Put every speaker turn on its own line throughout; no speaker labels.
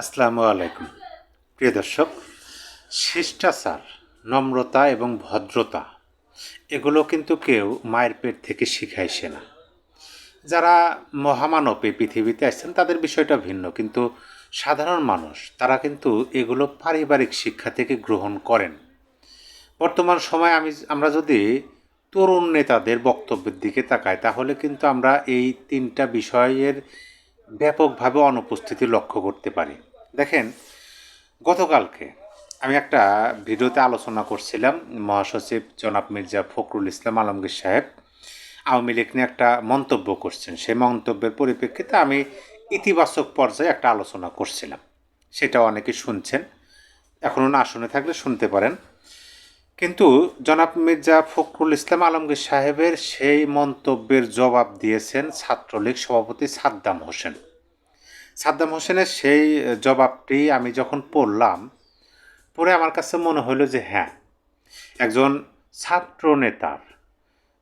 আসসালামু আলাইকুম। প্রিয় দর্শক শিষ্টাচার নম্রতা এবং ভদ্রতা, এগুলো কিন্তু কেউ মায়ের পেট থেকে শিখাইছে না। যারা মহামানব পৃথিবীতে আসছেন, তাদের বিষয়টা ভিন্ন, কিন্তু সাধারণ মানুষ, তারা কিন্তু এগুলো পারিবারিক শিক্ষা থেকে গ্রহণ করেন। বর্তমান সময়ে আমি, আমরা যদি তরুণ নেতাদের বক্তব্যের দিকে তাকাই, তাহলে কিন্তু আমরা এই তিনটা বিষয়ের ব্যাপকভাবে অনুপস্থিতি লক্ষ্য করতে পারি। দেখেন, গতকালকে আমি একটা ভিডিওতে আলোচনা করছিলাম মহাসচিব জনাব মির্জা ফখরুল ইসলাম আলমগীর সাহেব আওয়ামী লীগ নিয়ে একটা মন্তব্য করছেন। সেই মন্তব্যের পরিপ্রেক্ষিতে আমি ইতিবাচক পর্যায়ে একটা আলোচনা করছিলাম। সেটা অনেকে শুনছেন, এখনও না শুনে থাকলে শুনতে পারেন। কিন্তু জনাব মির্জা ফখরুল ইসলাম আলমগীর সাহেবের সেই মন্তব্যের জবাব দিয়েছেন ছাত্রলীগ সভাপতি সাদ্দাম হোসেন। সাদ্দাম হোসেনের সেই জবাবটি আমি যখন পড়লাম পরে আমার কাছে মনে হলো যে হ্যাঁ একজন ছাত্র নেতার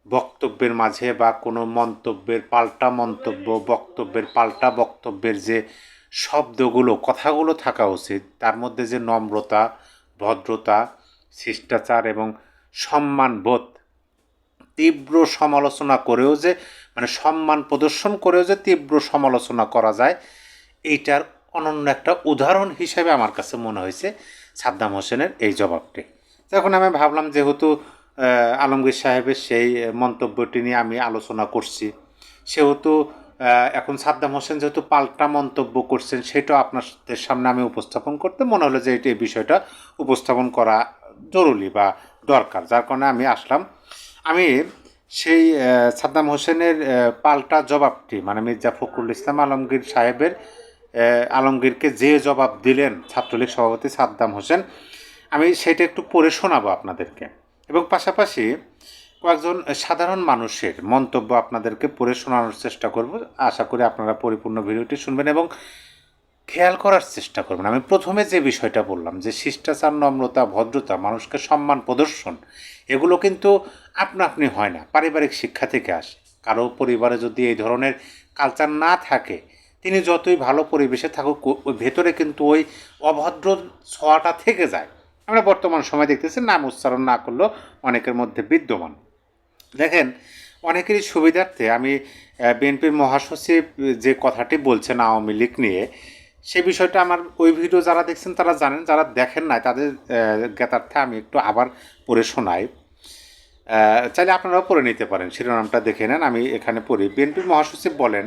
বক্তব্যের মাঝে বা কোনো মন্তব্যের পাল্টা মন্তব্য, বক্তব্যের পাল্টা বক্তব্যের যে শব্দগুলো, কথাগুলো থাকা উচিত, তার মধ্যে যে নম্রতা, ভদ্রতা, শিষ্টাচার এবং সম্মানবোধ, তীব্র সমালোচনা করেও যে মানে সম্মান প্রদর্শন করেও যে তীব্র সমালোচনা করা যায় এইটার অনন্য একটা উদাহরণ হিসেবে আমার কাছে মনে হয়েছে সাদ্দাম হোসেনের এই জবাবটি। তখন আমি ভাবলাম যেহেতু আলমগীর সাহেবের সেই মন্তব্যটি নিয়ে আমি আলোচনা করছি, সেহেতু এখন সাদ্দাম হোসেন যেহেতু পাল্টা মন্তব্য করছেন সেটাও আপনাদের সামনে আমি উপস্থাপন করতে মনে হলো যে এটি এই বিষয়টা উপস্থাপন করা জরুরি বা দরকার, যার কারণে আমি আসলাম। আমি সেই সাদ্দাম হোসেনের পাল্টা জবাবটি মানে মির্জা ফখরুল ইসলাম আলমগীর সাহেবের আলমগীরকে যে জবাব দিলেন ছাত্রলীগ সভাপতি সাদ্দাম হোসেন, আমি সেটা একটু পড়ে শোনাবো আপনাদেরকে। এবং পাশাপাশি কয়েকজন সাধারণ মানুষের মন্তব্য আপনাদেরকে পড়ে শোনানোর চেষ্টা করব। আশা করি আপনারা পরিপূর্ণ ভিডিওটি শুনবেন এবং খেয়াল করার চেষ্টা করবেন। আমি প্রথমে যে বিষয়টা বললাম, যে শিষ্টাচার, নম্রতা, ভদ্রতা, মানুষকে সম্মান, প্রদর্শন, এগুলো কিন্তু আপনা আপনি হয় না, পারিবারিক শিক্ষা থেকে আসে। কারও পরিবারে যদি এই ধরনের কালচার না থাকে তিনি যতই ভালো পরিবেশে থাকুক ওই ভেতরে কিন্তু ওই অভদ্র ছোঁয়াটা থেকে যায়। আমরা বর্তমান সময় দেখতেছি নাম উচ্চারণ না করলেও অনেকের মধ্যে বিদ্যমান। দেখেন, অনেকেরই সুবিধার্থে আমি বিএনপির মহাসচিব যে কথাটি বলছেন আওয়ামী লীগ নিয়ে, সে বিষয়টা আমার ওই ভিডিও যারা দেখছেন তারা জানেন, যারা দেখেন নাই তাদের জ্ঞাতার্থে আমি একটু আবার পড়ে শোনাই। চাইলে আপনারাও পড়ে নিতে পারেন, শিরোনামটা দেখে নেন, আমি এখানে পড়ি। বিএনপির মহাসচিব বলেন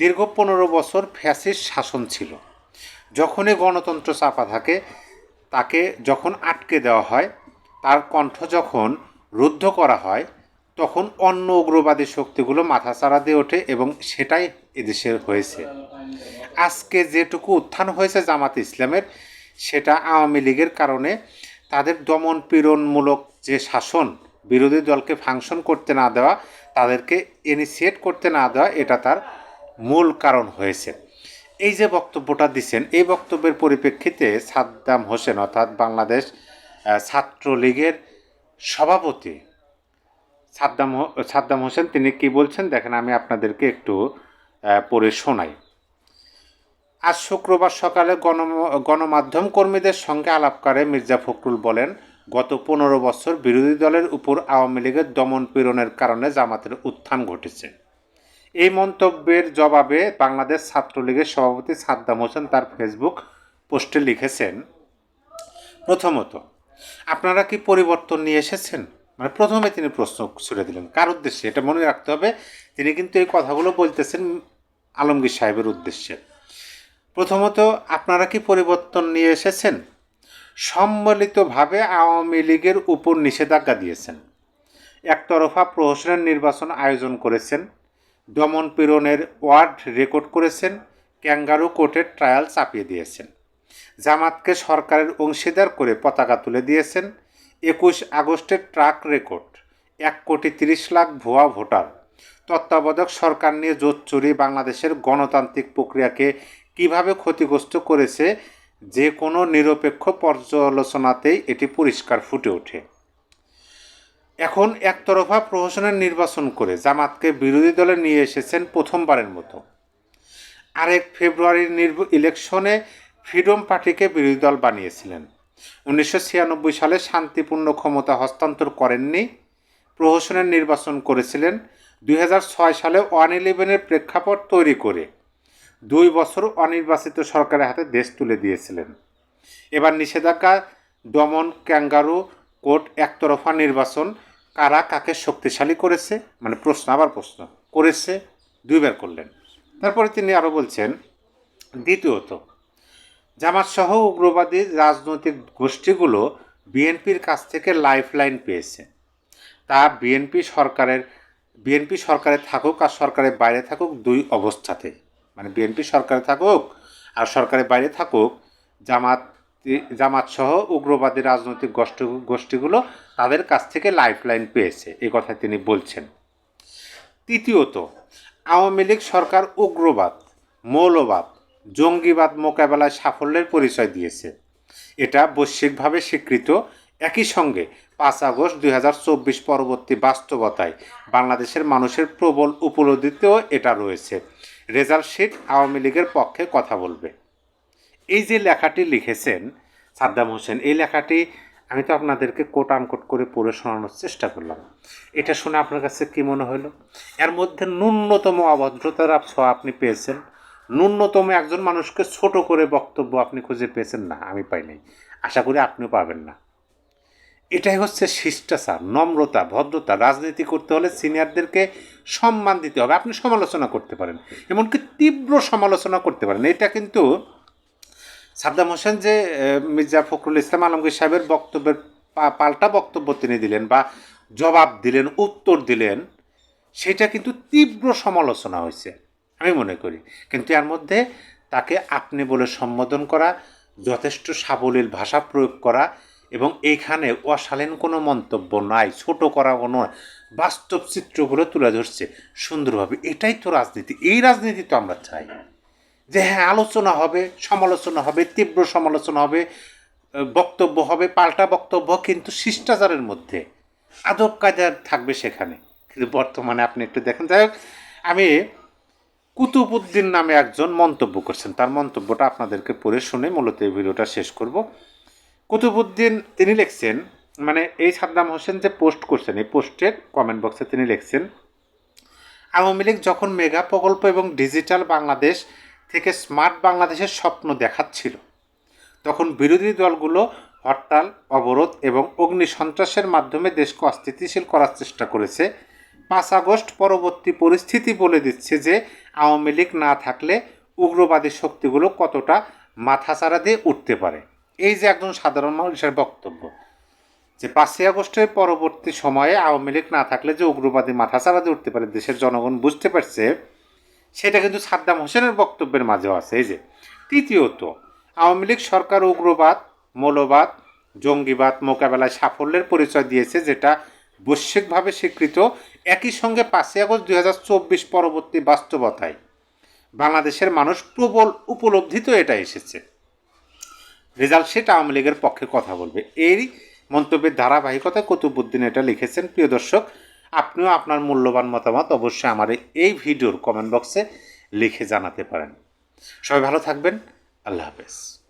দীর্ঘ পনেরো বছর ফ্যাসিস্ট শাসন ছিল। যখনই গণতন্ত্র চাপা থাকে, তাকে যখন আটকে দেওয়া হয়, তার কণ্ঠ যখন রুদ্ধ করা হয়, তখন অন্য উগ্রবাদী শক্তিগুলো মাথাচাড়া দিয়ে ওঠে এবং সেটাই এদেশের হয়েছে। আজকে যেটুকু উত্থান হয়েছে জামাত ইসলামের, সেটা আওয়ামী লীগের কারণে তাদের দমন পীড়নমূলক যে শাসন, বিরোধী দলকে ফাংশন করতে না দেওয়া, তাদেরকে ইনিশিয়েট করতে না দেওয়া, এটা তার মূল কারণ হয়েছে। এই যে বক্তব্যটা দিচ্ছেন এই বক্তব্যের পরিপ্রেক্ষিতে সাদ্দাম হোসেন অর্থাৎ বাংলাদেশ ছাত্রলীগের সভাপতি সাদ্দাম সাদ্দাম হোসেন, তিনি কি বলছেন? দেখেন, আমি আপনাদেরকে একটু পড়ে শোনাই। আজ শুক্রবার সকালে গণ, গণমাধ্যম কর্মীদের সঙ্গে আলাপকারে মির্জা ফখরুল বলেন, গত পনেরো বছর বিরোধী দলের উপর আওয়ামী লীগের দমন পীড়নের কারণে জামাতের উত্থান ঘটেছে। এই মন্তব্যের জবাবে বাংলাদেশ ছাত্রলীগের সভাপতি সাদ্দাম হোসেন তার ফেসবুক পোস্টে লিখেছেন, প্রথমত, আপনারা কি পরিবর্তন নিয়ে এসেছেন? মানে প্রথমে তিনি প্রশ্ন ছুড়ে দিলেন, কার উদ্দেশ্যে? এটা মনে রাখতে হবে, তিনি কিন্তু এই কথাগুলো বলতেছেন আলমগীর সাহেবের উদ্দেশ্যে। প্রথমত, আপনারা কি পরিবর্তন নিয়ে এসেছেন? সম্মিলিতভাবে আওয়ামী লীগের উপর নিষেধাজ্ঞা দিয়েছেন। একতরফা প্রহসনের নির্বাচন আয়োজন করেছেন। দমন পীড়নের ওয়ার্ড রেকর্ড করেছেন, ক্যাঙ্গারু কোর্টের ট্রায়াল চাপিয়ে দিয়েছেন। জামাতকে সরকারের অংশীদার করে পতাকা তুলে দিয়েছেন, একুশ আগস্টের ট্রাক রেকর্ড, এক কোটি তিরিশ লাখ ভুয়া ভোটার। তত্ত্বাবধায়ক সরকার নিয়ে জোট চুরি বাংলাদেশের গণতান্ত্রিক প্রক্রিয়াকে কীভাবে ক্ষতিগ্রস্ত করেছে, যে কোনো নিরপেক্ষ পর্যালোচনাতেই এটি পরিষ্কার ফুটে ওঠে। এখন একতরফা প্রহসনের নির্বাচন করে জামাতকে বিরোধী দলে নিয়ে এসেছেন প্রথমবারের মতো। আরেক ফেব্রুয়ারির ইলেকশনে ফ্রিডম পার্টিকে বিরোধী দল বানিয়েছিলেন। উনিশশো ছিয়ানব্বই সালে শান্তিপূর্ণ ক্ষমতা হস্তান্তর করেননি। প্রহসনের নির্বাচন করেছিলেন দু হাজার ছয় সালে ওয়ান ইলেভেনের প্রেক্ষাপট তৈরি করে। দুই বছর অনির্বাচিত সরকারের হাতে দেশ তুলে দিয়েছিলেন। এবার নিষেধাজ্ঞা, দমন, ক্যাঙ্গারু কোর্ট একতরফা নির্বাচন কারা কাকে শক্তিশালী করেছে মানে প্রশ্ন, আবার প্রশ্ন, করেছে, দুইবার করলেন। তারপরে তিনি আরও বলছেন, দ্বিতীয়ত, জামাতসহ উগ্রবাদী রাজনৈতিক গোষ্ঠীগুলো বিএনপির কাছ থেকে লাইফলাইন পেয়েছে। তা বিএনপি সরকারের, বিএনপি সরকারে থাকুক আর সরকারের বাইরে থাকুক দুই অবস্থাতে মানে বিএনপি সরকারে থাকুক আর সরকারের বাইরে থাকুক, জামাত জামাত সহ উগ্রবাদী রাজনৈতিক গোষ্ঠী, গোষ্ঠীগুলো তাদের কাছ থেকে লাইফলাইন পেয়েছে, এই কথা তিনি বলছেন। তৃতীয়ত, আওয়ামী লীগ সরকার উগ্রবাদ, মৌলবাদ, জঙ্গিবাদ মোকাবেলায় সাফল্যের পরিচয় দিয়েছে। এটা বৈশ্বিকভাবে স্বীকৃত। একই সঙ্গে পাঁচ আগস্ট দুই হাজার চব্বিশ পরবর্তী বাস্তবতায় বাংলাদেশের মানুষের প্রবল উপলব্ধিতেও এটা রয়েছে। রেজাল্ট শিট আওয়ামী লীগের পক্ষে কথা বলবে। এই যে লেখাটি লিখেছেন সাদ্দাম হোসেন, এই লেখাটি আমি তো আপনাদেরকে কোট আনকোট করে পড়ে শোনানোর চেষ্টা করলাম। এটা শুনে আপনার কাছে কী মনে হলো? এর মধ্যে ন্যূনতম অভদ্রতার ছোঁয়া আপনি পেয়েছেন। ন্যূনতম একজন মানুষকে ছোট করে বক্তব্য আপনি খুঁজে পেয়েছেন? না, আমি পাই নাই। আশা করি আপনিও পাবেন না। এটাই হচ্ছে শিষ্টাচার, নম্রতা, ভদ্রতা। রাজনীতি করতে হলে সিনিয়রদেরকে সম্মান দিতে হবে। আপনি সমালোচনা করতে পারেন, এমনকি তীব্র সমালোচনা করতে পারেন। এটা কিন্তু সাদ্দাম হোসেন যে মির্জা ফখরুল ইসলাম আলমগীর সাহেবের বক্তব্যের পাল্টা বক্তব্য তিনি দিলেন বা জবাব দিলেন, উত্তর দিলেন, সেটা কিন্তু তীব্র সমালোচনা হয়েছে, আমি মনে করি। কিন্তু এর মধ্যে তাকে আপনি বলে সম্বোধন করা, যথেষ্ট সাবলীল ভাষা প্রয়োগ করা এবং এইখানে অশালীন কোনো মন্তব্য নাই, ছোট করা কোনো বাস্তব চিত্রগুলো তুলে ধরছে সুন্দরভাবে, এটাই তো রাজনীতি, এই রাজনীতি তো আমরা চাই। যে হ্যাঁ আলোচনা হবে, সমালোচনা হবে, তীব্র সমালোচনা হবে বক্তব্য হবে, পাল্টা বক্তব্য, কিন্তু শিষ্টাচারের মধ্যে আদব কায়দা থাকবে সেখানে। কিন্তু বর্তমানে আপনি একটু দেখেন, যাই হোক, আমি কুতুবুদ্দিন নামে একজন মন্তব্য করছেন। তার মন্তব্যটা আপনাদেরকে পড়ে শুনে মূলত এই ভিডিওটা শেষ করব। কুতুবুদ্দিন তিনি লিখছেন মানে এই সাদ্দাম হোসেন যে পোস্ট করছেন, এই পোস্টের কমেন্ট বক্সে তিনি লিখছেন, আওয়ামী লীগ যখন মেগা প্রকল্প এবং ডিজিটাল বাংলাদেশ থেকে স্মার্ট বাংলাদেশের স্বপ্ন দেখাচ্ছিল। তখন বিরোধী দলগুলো হরতাল, অবরোধ এবং অগ্নি সন্ত্রাসের মাধ্যমে দেশকে অস্থিতিশীল করার চেষ্টা করেছে। পাঁচ আগস্ট পরবর্তী পরিস্থিতি বলে দিচ্ছে যে, আওয়ামী লীগ না থাকলে উগ্রবাদী শক্তিগুলো কতটা মাথাচাড়া দিয়ে উঠতে পারে। এই যে একজন সাধারণ মানুষের বক্তব্য যে, পাঁচই আগস্টের পরবর্তী সময়ে আওয়ামী লীগ না থাকলে যে উগ্রবাদী মাথাচাড়া দিয়ে উঠতে পারে, দেশের জনগণ বুঝতে পারছে সেটা কিন্তু সাদ্দাম হোসেনের বক্তব্যের মাঝেও আছে, এই যে। তৃতীয়ত, আওয়ামী লীগ সরকার উগ্রবাদ, মৌলবাদ, জঙ্গিবাদ মোকাবেলায় সাফল্যের পরিচয় দিয়েছে, যেটা বৈশ্বিকভাবে স্বীকৃত। একই সঙ্গে পাঁচই আগস্ট দুই হাজার চব্বিশ পরবর্তী বাস্তবতায় বাংলাদেশের মানুষ প্রবল উপলব্ধিত এটা এসেছে। রেজাল্ট সেটা আওয়ামী লীগের পক্ষে কথা বলবে। এই মন্তব্যের ধারাবাহিকতায় কুতুবুদ্দিন এটা লিখেছেন। প্রিয় দর্শক আপনিও আপনার মূল্যবান মতামত অবশ্যই আমার এই ভিডিওর কমেন্ট বক্সে লিখে জানাতে পারেন। সবাই ভালো থাকবেন। আল্লাহ হাফেজ।